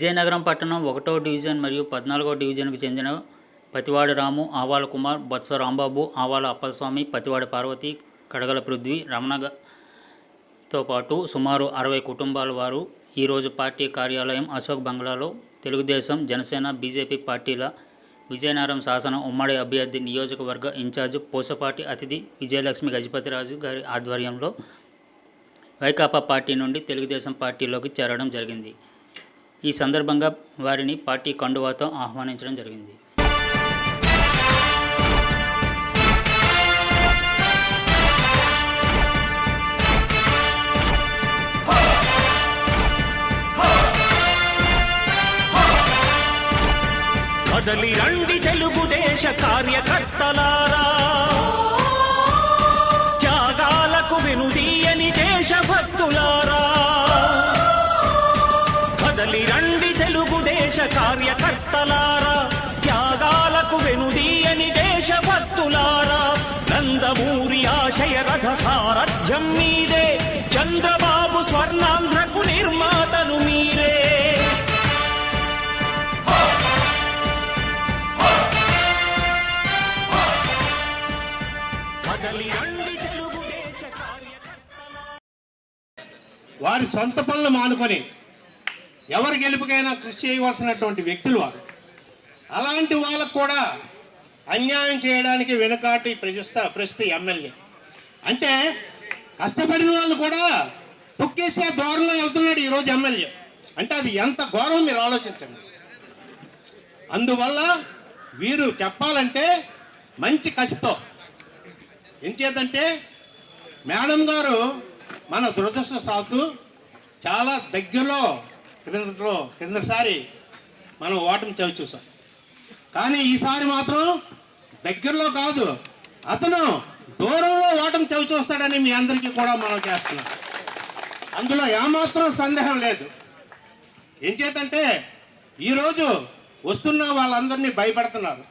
విజయనగరం పట్టణం ఒకటో డివిజన్ మరియు పద్నాలుగో డివిజన్కు చెందిన పతివాడి రాము ఆవాల కుమార్ బొత్స రాంబాబు ఆవాల అప్పలస్వామి పతివాడి పార్వతి కడగల పృథ్వీ రమణతో పాటు సుమారు అరవై కుటుంబాల వారు. ఈరోజు పార్టీ కార్యాలయం అశోక్ బంగ్లాలో. తెలుగుదేశం జనసేన బీజేపీ పార్టీల విజయనగరం శాసన ఉమ్మడి అభ్యర్థి నియోజకవర్గ ఇన్ఛార్జ్ పూసపాటి అతిథి విజయలక్ష్మి గజపతిరాజు గారి ఆధ్వర్యంలో వైకాపా పార్టీ నుండి తెలుగుదేశం పార్టీలోకి చేరడం జరిగింది. ఈ సందర్భంగా వారిని పార్టీ కండువాతో ఆహ్వానించడం జరిగింది. కదలి రండి తెలుగుదేశ కార్యకర్తలారా కార్యకర్తలారా త్యాగాలకు వెనుదీయని దేశభక్తులారా నందమూరి ఆశయ రథ సారథ్యం మీదే చంద్రబాబు స్వర్ణాంధ్రకు నిర్మాతలు మీరే. వారి సొంత పనులు మానుకొని ఎవరి గెలుపుకైనా కృషి చేయవలసినటువంటి వ్యక్తులు వారు. అలాంటి వాళ్ళకు కూడా అన్యాయం చేయడానికి వెనుకాటి ప్రజస్త ప్రస్తుత ఎమ్మెల్యే. అంటే కష్టపడిన వాళ్ళు కూడా తొక్కేసే ధోరణిలో వెళ్తున్నాడు ఈరోజు ఎమ్మెల్యే. అంటే అది ఎంత ఘోరం మీరు ఆలోచించండి. అందువల్ల వీరు చెప్పాలంటే మంచి కసితో. ఎంచేతంటే మేడం గారు మన దురదృష్టశాత్తు చాలా దగ్గరలో క్రిందలో కిందసారి మనం ఓటమి చవి చూసాం. కానీ ఈసారి మాత్రం దగ్గరలో కాదు అతను దూరంలో ఓటమి చవి చూస్తాడని మీ అందరికీ కూడా మనం చేస్తున్నాం. అందులో ఏమాత్రం సందేహం లేదు. ఏం చేతంటే ఈరోజు వస్తున్న వాళ్ళందరినీ భయపెడుతున్నారు.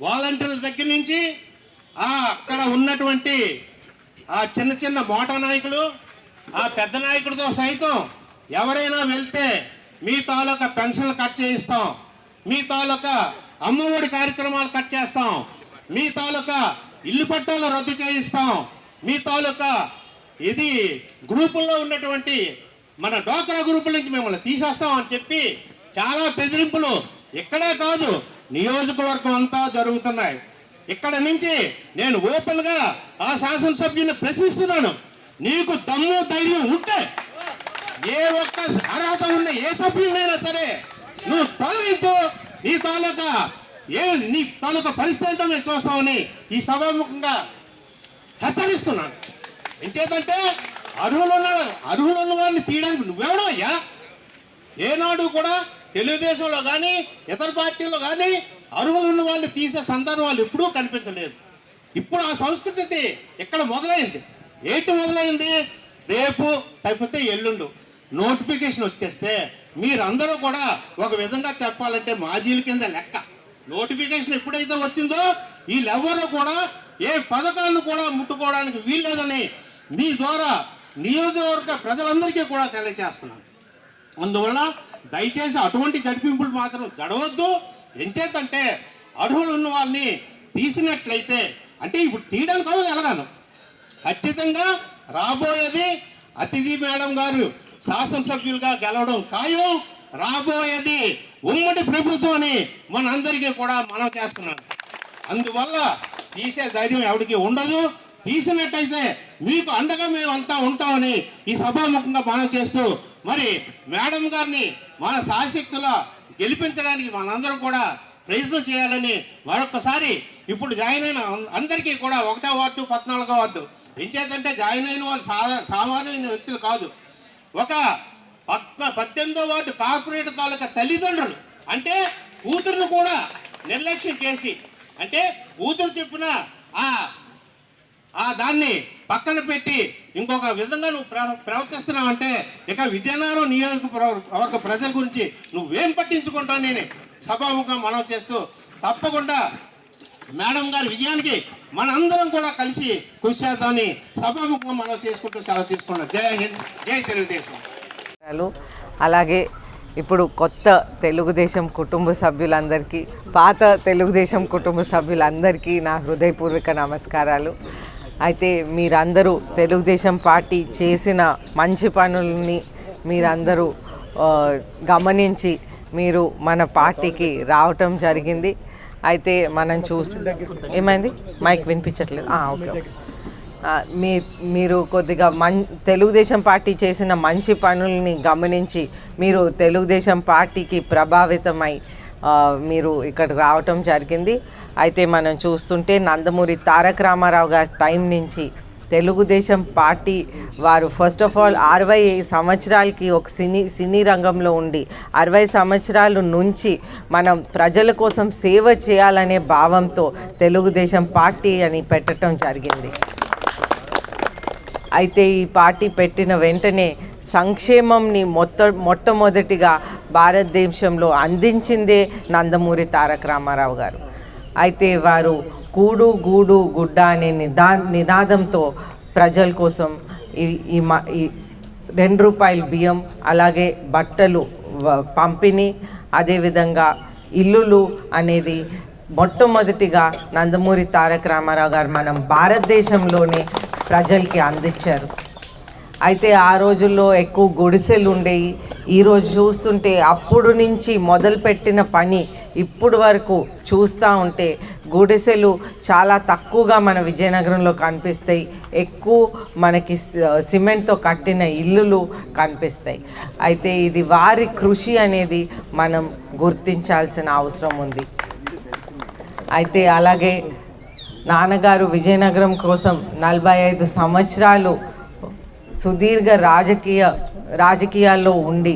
వాలంటీర్ల దగ్గర నుంచి ఆ అక్కడ ఉన్నటువంటి ఆ చిన్న చిన్న మోటా నాయకులు ఆ పెద్ద నాయకుడితో సైతం ఎవరైనా వెళ్తే మీ తాలూకా పెన్షన్లు కట్ చేయిస్తాం. మీ తాలూకా అమ్మఒడి కార్యక్రమాలు కట్ చేస్తాం. మీ తాలూకా ఇల్లు పట్టాలు రద్దు చేయిస్తాం. మీ తాలూకా ఇది గ్రూపుల్లో ఉన్నటువంటి మన డోక్రా గ్రూపుల నుంచి మిమ్మల్ని తీసేస్తాం అని చెప్పి చాలా బెదిరింపులు ఇక్కడే కాదు నియోజకవర్గం అంతా జరుగుతున్నాయి. ఇక్కడ నుంచి నేను ఓపెన్గా ఆ శాసనసభ్యుని ప్రశ్నిస్తున్నాను. నీకు దమ్ము ధైర్యం ఉంటే ఏ ఒక్క అర్హత ఉన్న ఏ సభ్యులైనా సరే నువ్వు తొలగించు నీ తాలూకా ఏ నీ తాలూకా పరిస్థితి ఏంటో మేము చూస్తామని ఈ సభాముఖంగా హెచ్చరిస్తున్నాను. ఎంచేతంటే అర్హులున్న అర్హులున్న వారిని తీయడానికి నువ్వెవడో అయ్యా ఏనాడు కూడా తెలుగుదేశంలో కానీ ఇతర పార్టీల్లో కానీ అర్హులు ఉన్న వాళ్ళని తీసే సందర్భాలు ఎప్పుడూ కనిపించలేదు. ఇప్పుడు ఆ సంస్కృతి ఇక్కడ మొదలైంది? ఏంటి మొదలైంది? రేపు తప్పితే ఎల్లుండు. నోటిఫికేషన్ వచ్చేస్తే మీరందరూ కూడా ఒక విధంగా చెప్పాలంటే మాజీల కింద లెక్క. నోటిఫికేషన్ ఎప్పుడైతే వచ్చిందో వీళ్ళెవ్వరూ కూడా ఏ పథకాలను కూడా ముట్టుకోవడానికి వీల్లేదని మీ ద్వారా నియోజకవర్గ ప్రజలందరికీ కూడా తెలియజేస్తున్నాను. అందువల్ల దయచేసి అటువంటి జరిపింపులు మాత్రం జడవద్దు ఎంచేతంటే అర్హులు ఉన్న వాళ్ళని తీసినట్లయితే అంటే ఇప్పుడు తీయడానికి అవ్వదు ఎలాగాను ఖచ్చితంగా రాబోయేది అతిథి మేడం గారు శాసనసభ్యులుగా గెలవడం ఖాయం. రాబోయేది ఉమ్మడి ప్రభుత్వం అని మనందరికీ కూడా మనం చేస్తున్నాం. అందువల్ల తీసే ధైర్యం ఎవరికి ఉండదు. తీసినట్టయితే మీకు అండగా మేమంతా ఉంటామని ఈ సభాముఖంగా మనం చేస్తూ మరి మేడం గారిని మన శాశక్తుల గెలిపించడానికి మనందరం కూడా ప్రయత్నం చేయాలని మరొకసారి ఇప్పుడు జాయిన్ అయిన అందరికీ కూడా ఒకటో వార్డు పద్నాలుగో వార్డు. ఎంచేతంటే జాయిన్ అయిన వాళ్ళు సాధ సామాన్యమైన వ్యక్తులు కాదు. ఒక పక్క పద్దెనిమిదో వార్డు కార్పొరేటర్ తాలూకా తల్లిదండ్రులు. అంటే కూతురును కూడా నిర్లక్ష్యం చేసి అంటే కూతురు చెప్పిన ఆ ఆ దాన్ని పక్కన పెట్టి ఇంకొక విధంగా నువ్వు ప్ర ప్రవర్తిస్తున్నావు అంటే ఇక విజయనగరం నియోజకవర్గ ప్రజల గురించి నువ్వేం పట్టించుకుంటావు? నేను సభాముఖం మనం చేస్తూ తప్పకుండా మేడం గారి విజయానికి మనందరం కూడా కలిసి కృషి చేద్దామని సభాముఖంగా మనం చేసుకుంటూ సెలవు తీసుకున్నాం. జై హింద్ జై తెలుగుదేశం. అలాగే ఇప్పుడు కొత్త తెలుగుదేశం కుటుంబ సభ్యులందరికీ పాత తెలుగుదేశం కుటుంబ సభ్యులందరికీ నా హృదయపూర్వక నమస్కారాలు. అయితే మీరందరూ తెలుగుదేశం పార్టీ చేసిన మంచి పనుల్ని మీరందరూ గమనించి మీరు మన పార్టీకి రావటం జరిగింది. అయితే మనం చూసి ఏమైంది? మైక్ వినిపించట్లేదు. Okay okay. మీ మీరు కొద్దిగా మన్ తెలుగుదేశం పార్టీ చేసిన మంచి పనుల్ని గమనించి మీరు తెలుగుదేశం పార్టీకి ప్రభావితమై మీరు ఇక్కడ రావటం జరిగింది. అయితే మనం చూస్తుంటే నందమూరి తారక రామారావు గారి టైం నుంచి తెలుగుదేశం పార్టీ వారు ఫస్ట్ ఆఫ్ ఆల్ అరవై సంవత్సరాలకి ఒక సినీ సినీ రంగంలో ఉండి అరవై సంవత్సరాల నుంచి మనం ప్రజల కోసం సేవ చేయాలనే భావంతో తెలుగుదేశం పార్టీ అని పెట్టడం జరిగింది. అయితే ఈ పార్టీ పెట్టిన వెంటనే సంక్షేమంని మొత్త మొట్టమొదటిగా భారతదేశంలో అందించిందే నందమూరి తారక రామారావు గారు. అయితే వారు కూడు గూడు గుడ్డ అనే నిదా నినాదంతో ప్రజల కోసం ఈ ఈ మ ఈ రెండు రూపాయల బియ్యం అలాగే బట్టలు పంపిణీ అదేవిధంగా ఇల్లులు అనేది మొట్టమొదటిగా నందమూరి తారక రామారావు గారు మనం భారతదేశంలోనే ప్రజలకి అందించారు. అయితే ఆ రోజుల్లో ఎక్కువ గుడిసెలు ఉండేవి ఈరోజు చూస్తుంటే అప్పుడు నుంచి మొదలుపెట్టిన పని ఇప్పుడు వరకు చూస్తూ ఉంటే గుడిసెలు చాలా తక్కువగా మన విజయనగరంలో కనిపిస్తాయి. ఎక్కువ మనకి సి- సిమెంట్తో కట్టిన ఇల్లులు కనిపిస్తాయి. అయితే ఇది వారి కృషి అనేది మనం గుర్తించాల్సిన అవసరం ఉంది. అయితే అలాగే నాన్నగారు విజయనగరం కోసం నలభై ఐదు సంవత్సరాలు సుదీర్ఘ రాజకీయ రాజకీయాల్లో ఉండి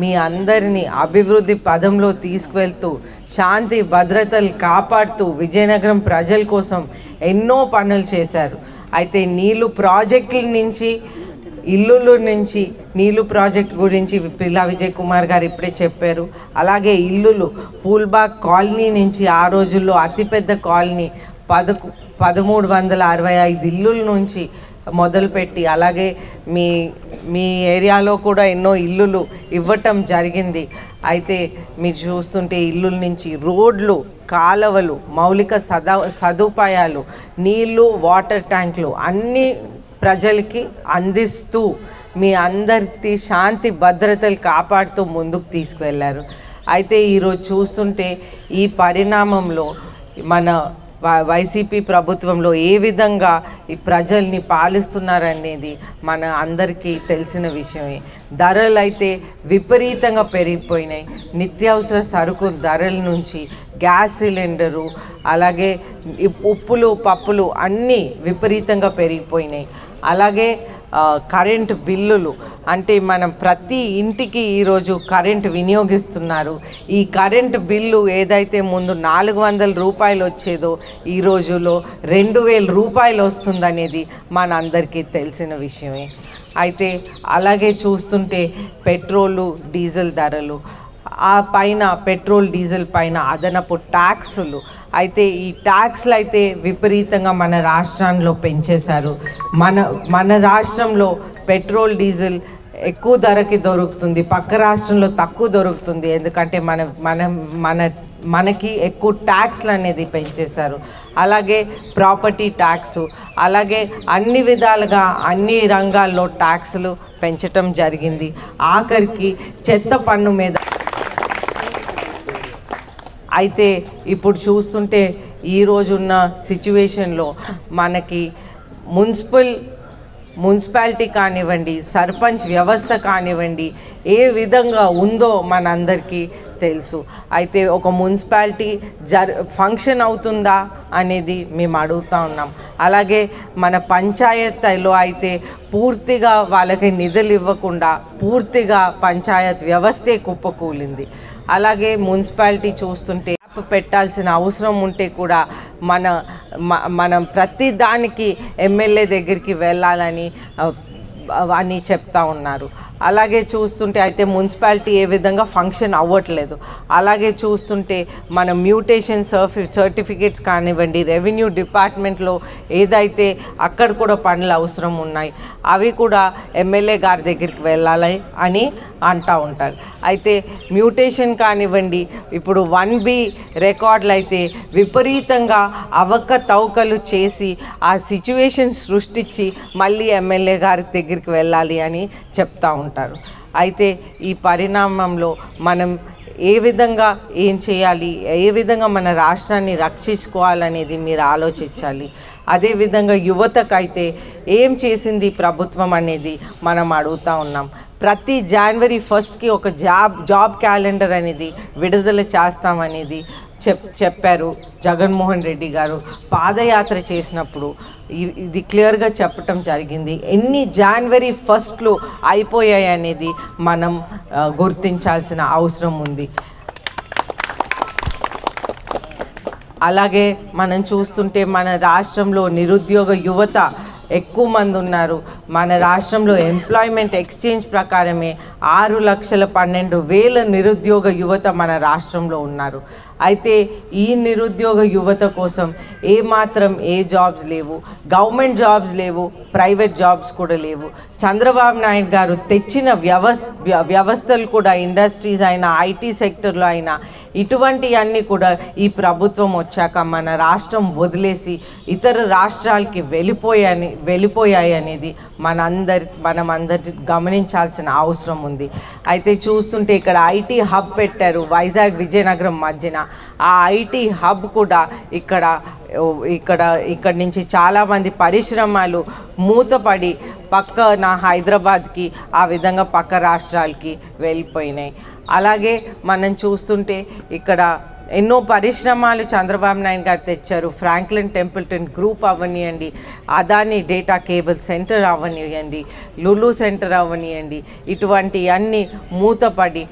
మీ అందరినీ అభివృద్ధి పదంలో తీసుకువెళ్తూ శాంతి భద్రతలు కాపాడుతూ విజయనగరం ప్రజల కోసం ఎన్నో పనులు చేశారు. అయితే నీళ్ళు ప్రాజెక్టుల నుంచి ఇల్లుల నుంచి నీళ్ళు ప్రాజెక్ట్ గురించి పిల్లా విజయ్ కుమార్ గారు ఇప్పుడే చెప్పారు. అలాగే ఇల్లులు పూల్బాగ్ కాలనీ నుంచి ఆ రోజుల్లో అతిపెద్ద కాలనీ పదకు పదమూడు వందల అరవై ఐదు ఇల్లుల నుంచి మొదలుపెట్టి అలాగే మీ మీ ఏరియాలో కూడా ఎన్నో ఇల్లులు ఇవ్వటం జరిగింది. అయితే మీరు చూస్తుంటే ఇల్లుల నుంచి రోడ్లు కాలవలు మౌలిక సదా సదుపాయాలు నీళ్ళు వాటర్ ట్యాంకులు అన్నీ ప్రజలకి అందిస్తూ మీ అందరికీ శాంతి భద్రతలు కాపాడుతూ ముందుకు తీసుకువెళ్ళారు. అయితే ఈరోజు చూస్తుంటే ఈ పరిణామంలో మన వైసీపీ ప్రభుత్వంలో ఏ విధంగా ఈ ప్రజల్ని పాలిస్తున్నారనేది మన అందరికీ తెలిసిన విషయమే. ధరలు అయితే విపరీతంగా పెరిగిపోయినాయి. నిత్యావసర సరుకు ధరల నుంచి గ్యాస్ సిలిండరు అలాగే ఉప్పులు పప్పులు అన్నీ విపరీతంగా పెరిగిపోయినాయి. అలాగే కరెంట్ బిల్లులు. అంటే మనం ప్రతి ఇంటికి ఈరోజు కరెంట్ వినియోగిస్తున్నారు. ఈ కరెంట్ బిల్లు ఏదైతే ముందు నాలుగు వందల రూపాయలు వచ్చేదో ఈ రోజులో రెండు వేల రూపాయలు వస్తుందనేది మన అందరికీ తెలిసిన విషయమే. అయితే అలాగే చూస్తుంటే పెట్రోలు డీజిల్ ధరలు ఆ పైన పెట్రోల్ డీజిల్ పైన అదనపు ట్యాక్సులు అయితే ఈ ట్యాక్స్లు అయితే విపరీతంగా మన రాష్ట్రంలో పెంచేశారు. మన మన రాష్ట్రంలో పెట్రోల్ డీజిల్ ఎక్కువ ధరకి దొరుకుతుంది పక్క రాష్ట్రంలో తక్కువ దొరుకుతుంది. ఎందుకంటే మన మన మన మనకి ఎక్కువ ట్యాక్స్లు అనేది పెంచేశారు. అలాగే ప్రాపర్టీ ట్యాక్స్ అలాగే అన్ని విధాలుగా అన్ని రంగాల్లో ట్యాక్స్లు పెంచటం జరిగింది. ఆఖరికి చెత్త పన్ను మీద అయితే ఇప్పుడు చూస్తుంటే ఈ రోజున్న సిచ్యువేషన్లో మనకి మున్సిపల్ మున్సిపాలిటీ కానివ్వండి సర్పంచ్ వ్యవస్థ కానివ్వండి ఏ విధంగా ఉందో మనందరికీ తెలుసు. అయితే ఒక మున్సిపాలిటీ జర్ ఫంక్షన్ అవుతుందా అనేది మేము అడుగుతా ఉన్నాం. అలాగే మన పంచాయతీలో అయితే పూర్తిగా వాళ్ళకి నిధులు ఇవ్వకుండా పూర్తిగా పంచాయత్ వ్యవస్థే కుప్పకూలింది. అలాగే మున్సిపాలిటీ చూస్తుంటే యాప్ పెట్టాల్సిన అవసరం ఉంటే కూడా మన మ- మనం ప్రతి దానికి ఎమ్మెల్యే దగ్గరికి వెళ్ళాలని అని చెప్తా ఉన్నారు. అలాగే చూస్తుంటే అయితే మున్సిపాలిటీ ఏ విధంగా ఫంక్షన్ అవ్వట్లేదు. అలాగే చూస్తుంటే మన మ్యూటేషన్ సర్ఫి సర్టిఫికేట్స్ కానివ్వండి రెవెన్యూ డిపార్ట్మెంట్లో ఏదైతే అక్కడ కూడా పనులు అవసరం ఉన్నాయి అవి కూడా ఎమ్మెల్యే గారి దగ్గరికి వెళ్ళాలి అని అంటూ ఉంటారు. అయితే మ్యూటేషన్ కానివ్వండి ఇప్పుడు వన్ బి రికార్డులు అయితే విపరీతంగా అవకతవకలు చేసి ఆ సిచ్యువేషన్ సృష్టించి మళ్ళీ ఎమ్మెల్యే గారి దగ్గరికి వెళ్ళాలి అని చెప్తా ఉంటారు. అయితే ఈ పరిణామంలో మనం ఏ విధంగా ఏం చేయాలి? ఏ విధంగా మన రాష్ట్రాన్ని రక్షించుకోవాలనేది మీరు ఆలోచించాలి. అదేవిధంగా యువతకైతే ఏం చేసింది ప్రభుత్వం అనేది మనం అడుగుతా ఉన్నాం. ప్రతి జనవరి ఫస్ట్కి ఒక జాబ్ జాబ్ క్యాలెండర్ అనేది విడుదల చేస్తామనేది చెప్ చెప్పారు జగన్మోహన్ రెడ్డి గారు. పాదయాత్ర చేసినప్పుడు ఇది క్లియర్గా చెప్పటం జరిగింది. ఎన్ని జనవరి ఫస్ట్లు అయిపోయాయి అనేది మనం గుర్తించాల్సిన అవసరం ఉంది. అలాగే మనం చూస్తుంటే మన రాష్ట్రంలో నిరుద్యోగ యువత ఎక్కువ మంది ఉన్నారు. మన రాష్ట్రంలో ఎంప్లాయ్మెంట్ ఎక్స్చేంజ్ ప్రకారమే ఆరు లక్షల పన్నెండు వేల నిరుద్యోగ యువత మన రాష్ట్రంలో ఉన్నారు. అయితే ఈ నిరుద్యోగ యువత కోసం ఏ మాత్రం ఏ జాబ్స్ లేవు. గవర్నమెంట్ జాబ్స్ లేవు ప్రైవేట్ జాబ్స్ కూడా లేవు. చంద్రబాబు నాయుడు గారు తెచ్చిన వ్యవస్ వ్య- వ్యవస్థలు కూడా ఇండస్ట్రీస్ అయినా ఐటీ సెక్టర్లో అయినా ఇటువంటి అన్నీ కూడా ఈ ప్రభుత్వం వచ్చాక మన రాష్ట్రం వదిలేసి ఇతర రాష్ట్రాలకి వెళ్ళిపోయాని వెళ్ళిపోయాయి అనేది మనందరి మనం అందరి గమనించాల్సిన అవసరం ఉంది. అయితే చూస్తుంటే ఇక్కడ ఐటీ హబ్ పెట్టారు వైజాగ్ విజయనగరం మధ్యన. ఆ ఐటీ హబ్ కూడా ఇక్కడ ఇక్కడ ఇక్కడ నుంచి చాలామంది పరిశ్రమలు మూతపడి పక్కన హైదరాబాద్కి ఆ విధంగా పక్క రాష్ట్రాలకి వెళ్ళిపోయినాయి. అలాగే మనం చూస్తుంటే ఇక్కడ ఎన్నో పరిశ్రమలు చంద్రబాబు నాయుడు గారు తెచ్చారు. ఫ్రాంక్లిన్ టెంపుల్టన్ గ్రూప్ అవనియండి అదాని డేటా కేబుల్ సెంటర్ అవనియండి లులు సెంటర్ అవనియండి ఇటువంటి అన్నీ మూతపడి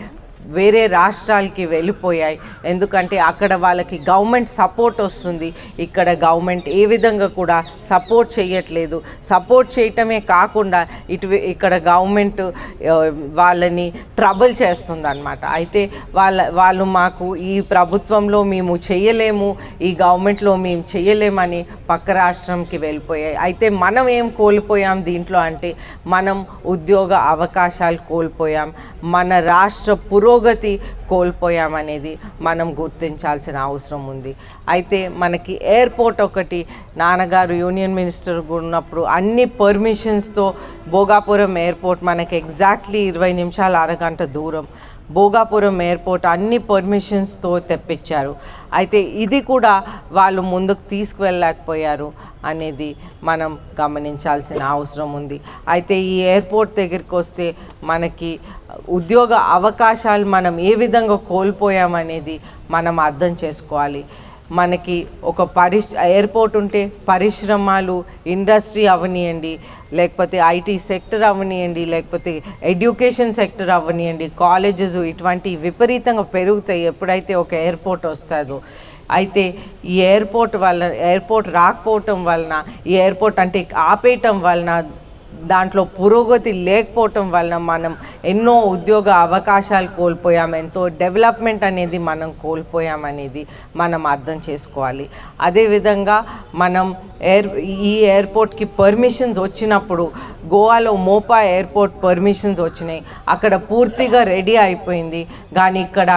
వేరే రాష్ట్రాలకి వెళ్ళిపోయాయి. ఎందుకంటే అక్కడ వాళ్ళకి గవర్నమెంట్ సపోర్ట్ వస్తుంది. ఇక్కడ గవర్నమెంట్ ఏ విధంగా కూడా సపోర్ట్ చేయట్లేదు. సపోర్ట్ చేయటమే కాకుండా ఇటు ఇక్కడ గవర్నమెంట్ వాళ్ళని ట్రబుల్ చేస్తుంది అనమాట అయితే వాళ్ళ వాళ్ళు మాకు ఈ ప్రభుత్వంలో మేము చేయలేము ఈ గవర్నమెంట్లో మేము చేయలేమని పక్క రాష్ట్రంకి వెళ్ళిపోయాయి. అయితే మనం ఏం కోల్పోయాం దీంట్లో అంటే మనం ఉద్యోగ అవకాశాలు కోల్పోయాం. మన రాష్ట్ర పురోగతి కోల్పోయామనేది మనం గుర్తించాల్సిన అవసరం ఉంది. అయితే మనకి ఎయిర్పోర్ట్ ఒకటి నాన్నగారు యూనియన్ మినిస్టర్ ఉన్నప్పుడు అన్ని పర్మిషన్స్తో భోగాపురం ఎయిర్పోర్ట్ మనకి ఎగ్జాక్ట్లీ ఇరవై నిమిషాల అరగంట దూరం. భోగాపురం ఎయిర్పోర్ట్ అన్ని పర్మిషన్స్తో తెప్పించారు. అయితే ఇది కూడా వాళ్ళు ముందుకు తీసుకువెళ్ళలేకపోయారు అనేది మనం గమనించాల్సిన అవసరం ఉంది. అయితే ఈ ఎయిర్పోర్ట్ దగ్గరికి వస్తే మనకి ఉద్యోగ అవకాశాలు మనం ఏ విధంగా కోల్పోయామనేది మనం అర్థం చేసుకోవాలి. మనకి ఒక పరిశ్ ఎయిర్పోర్ట్ ఉంటే పరిశ్రమలు ఇండస్ట్రీ అవనియండి లేకపోతే ఐటీ సెక్టర్ అవనియండి లేకపోతే ఎడ్యుకేషన్ సెక్టర్ అవనియండి కాలేజెస్ ఇటువంటి విపరీతంగా పెరుగుతాయి ఎప్పుడైతే ఒక ఎయిర్పోర్ట్ వస్తుందో. అయితే ఈ ఎయిర్పోర్ట్ వల్ల ఎయిర్పోర్ట్ రాకపోవటం వలన ఈ ఎయిర్పోర్ట్ అంటే ఆపేయటం వలన దాంట్లో పురోగతి లేకపోవటం వలన మనం ఎన్నో ఉద్యోగ అవకాశాలు కోల్పోయాం ఎంతో డెవలప్మెంట్ అనేది మనం కోల్పోయాం అనేది మనం అర్థం చేసుకోవాలి. అదేవిధంగా మనం ఎయిర్ ఈ ఎయిర్పోర్ట్కి పర్మిషన్స్ వచ్చినప్పుడు గోవాలో మోపా ఎయిర్పోర్ట్ పర్మిషన్స్ వచ్చినాయి. అక్కడ పూర్తిగా రెడీ అయిపోయింది. కానీ ఇక్కడ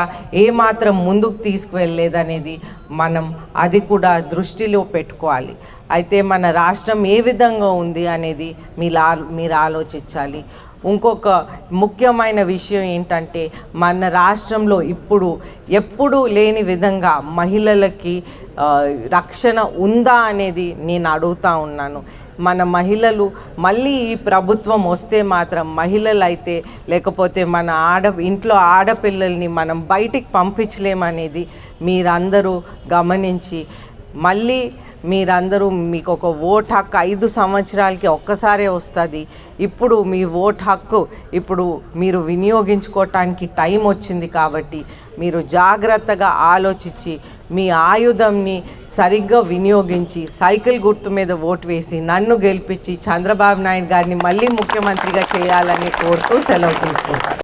ఏమాత్రం ముందుకు తీసుకువెళ్ళలేదనేది మనం అది కూడా దృష్టిలో పెట్టుకోవాలి. అయితే మన రాష్ట్రం ఏ విధంగా ఉంది అనేది మీరు మీరు ఆలోచించాలి. ఇంకొక ముఖ్యమైన విషయం ఏంటంటే మన రాష్ట్రంలో ఇప్పుడు ఎప్పుడూ లేని విధంగా మహిళలకి రక్షణ ఉందా అనేది నేను అడుగుతా ఉన్నాను. మన మహిళలు మళ్ళీ ఈ ప్రభుత్వం వస్తే మాత్రం మహిళలు అయితే లేకపోతే మన ఆడ ఇంట్లో ఆడపిల్లల్ని మనం బయటికి పంపించలేమనేది మీరందరూ గమనించి మళ్ళీ మీరందరూ మీకు ఒక ఓట్ హక్కు ఐదు సంవత్సరాలకి ఒక్కసారే వస్తుంది. ఇప్పుడు మీ ఓట్ హక్కు ఇప్పుడు మీరు వినియోగించుకోవటానికి టైం వచ్చింది కాబట్టి మీరు జాగ్రత్తగా ఆలోచించి మీ ఆయుధంని సరిగ్గా వినియోగించి సైకిల్ గుర్తు మీద ఓటు వేసి నన్ను గెలిపించి చంద్రబాబు నాయుడు గారిని మళ్ళీ ముఖ్యమంత్రిగా చేయాలని కోరుతూ సెలవు తీసుకుంటాను